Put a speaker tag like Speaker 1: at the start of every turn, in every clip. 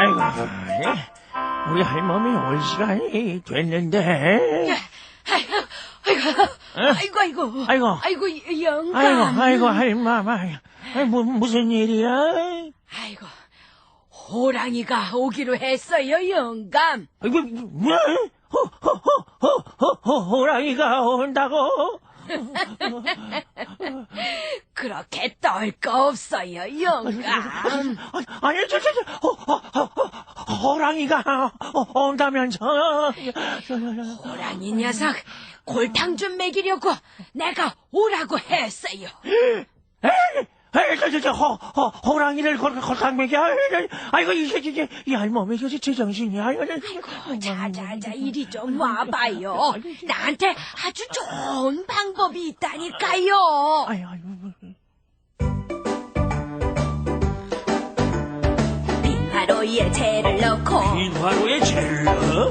Speaker 1: 아이고, 예. 우리 할머니 올 시간이 됐는데.
Speaker 2: 아이고, 아이고, 아이고, 아이고,
Speaker 1: 아이고.
Speaker 2: 아이고, 이- 영감.
Speaker 1: 아이고, 아이고. 아이, 뭐, 무슨 일이야?
Speaker 2: 아이고, 호랑이가 오기로 했어요, 영감.
Speaker 1: 아이고, 뭐? 호, 호, 호, 호, 호, 호, 호랑이가 온다고?
Speaker 2: 그렇게 떨 거 없어요, 영감.
Speaker 1: 아니, 아니, 저, 저, 저, 호, 호, 호, 호, 호랑이가 어, 온다면서.
Speaker 2: 호랑이 녀석, 골탕 좀 먹이려고 내가 오라고 했어요.
Speaker 1: 에이, 저, 저, 저, 호, 호, 호랑이를 골, 골탕 먹여. 아이고, 이게, 이게, 이 할머니, 이게 제정신이야. 아이고,
Speaker 2: 아이고, 자 자 자, 이리 좀 와봐요. 나한테 아주 좋은 방법이 있다니까요.
Speaker 1: 아이고, 아이고.
Speaker 2: 빙하로에 채를 넣고,
Speaker 1: 빙화로에 젤러?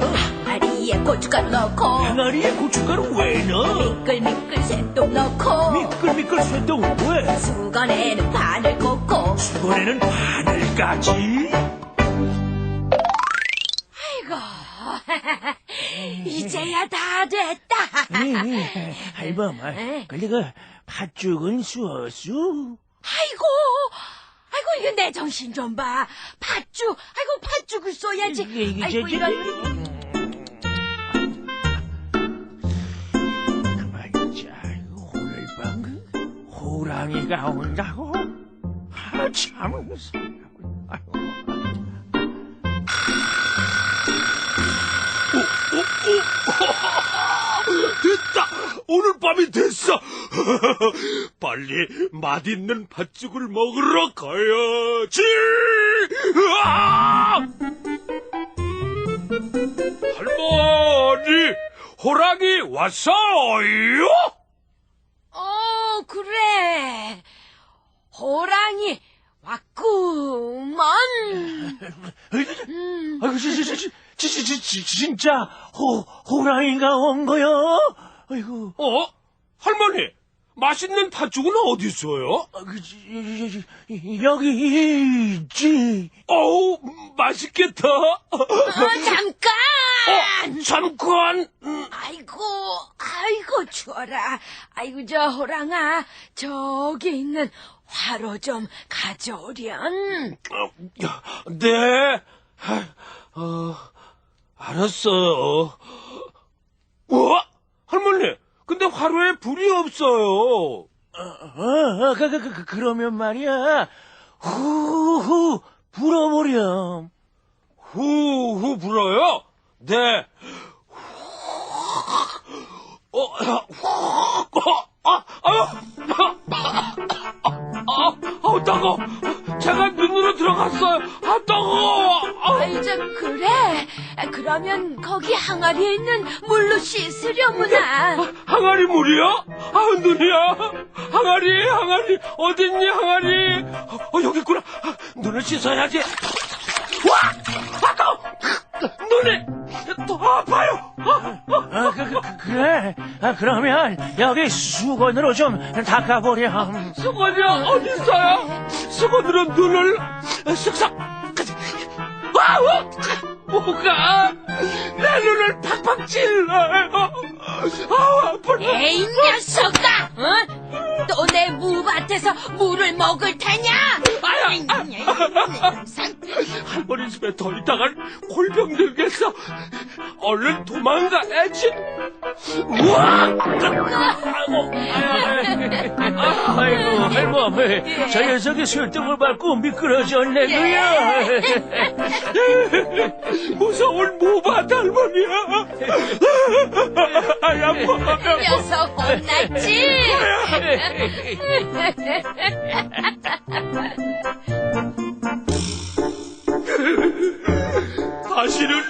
Speaker 2: 항아리에 고춧가루 넣고,
Speaker 1: 항아리에 고춧가루 왜 넣어?
Speaker 2: 미끌미끌 새똥 넣고,
Speaker 1: 미끌미끌 쇠똥 왜?
Speaker 2: 수건에는 바늘 꽂고,
Speaker 1: 수건에는 바늘까지?
Speaker 2: 아이고, 이제야 다 됐다.
Speaker 1: 예, 할멈아,
Speaker 2: 에?
Speaker 1: 근데 그 팥죽은 수어수?
Speaker 2: 아이고, 아이고, 이거 내 정신 좀 봐. 팥죽, 아이고, 팥죽을 써야지.
Speaker 1: 이게, 이게,
Speaker 2: 아이고,
Speaker 1: 저,
Speaker 2: 이런.
Speaker 1: 호랑이가 온다고? 아, 참. 아이고.
Speaker 3: 됐다! 오늘 밤이 됐어! 빨리 맛있는 팥죽을 먹으러 가야지! 할머니! 호랑이 왔어요!
Speaker 2: 어, 그래. 호랑이 왔구먼. 음,
Speaker 1: 아이고, 지, 지, 지, 지, 지, 지, 지, 진짜, 호, 호랑이가 온 거요? 아이고.
Speaker 3: 어? 할머니! 맛있는 팥죽은 어디 있어요?
Speaker 1: 아, 그, 지, 지, 여기 있지.
Speaker 3: 어우, 맛있겠다!
Speaker 2: 어, 잠깐!
Speaker 3: 어, 잠깐! 음,
Speaker 2: 아이고, 아이고, 추워라. 아이고, 저 호랑아, 저기 있는 화로 좀 가져오렴.
Speaker 3: 어, 네. 어, 알았어요. 우와! 할머니, 근데 화로에 불이 없어요.
Speaker 1: 어, 어, 그, 그, 그, 그러면 말이야. 후후, 불어버렴.
Speaker 3: 후후 불어요? 네. 어, 어, 아, 아유, 아, 아, 따가워. 제가 눈으로 들어갔어요. 아, 따가워. 아,
Speaker 2: 저, 그래. 그러면 거기 항아리에 있는 물로 씻으려무나.
Speaker 3: 항아리 물이요? 아, 눈이야. 항아리, 항아리. 어딨니, 항아리? 어, 여기 있구나. 아, 눈을 씻어야지. 와! 아까워! 눈이 더 아파요. 아, 아.
Speaker 1: 아, 그, 그, 그, 그래. 아, 그러면 여기 수건으로 좀 닦아보렴.
Speaker 3: 수건이 어디 있어요? 수건으로 눈을 쓱싹. 와우! 뭐가 내 눈을 팍팍 찔러요. 아우 아플.
Speaker 2: 에이, 녀석아! 어? 또 내 무밭에서 물을 먹을 테냐?
Speaker 3: 할머니 집에 더 있다간 골병 들겠어. 얼른 도망가야지. 우와! 아이고,
Speaker 1: 아이고, 할머니. 저 녀석이 술등을 밟고 미끄러졌네, 그야.
Speaker 3: 무서운 모밭 할머니야. 아야, 뭐.
Speaker 2: 녀석 혼났지?
Speaker 3: 사실을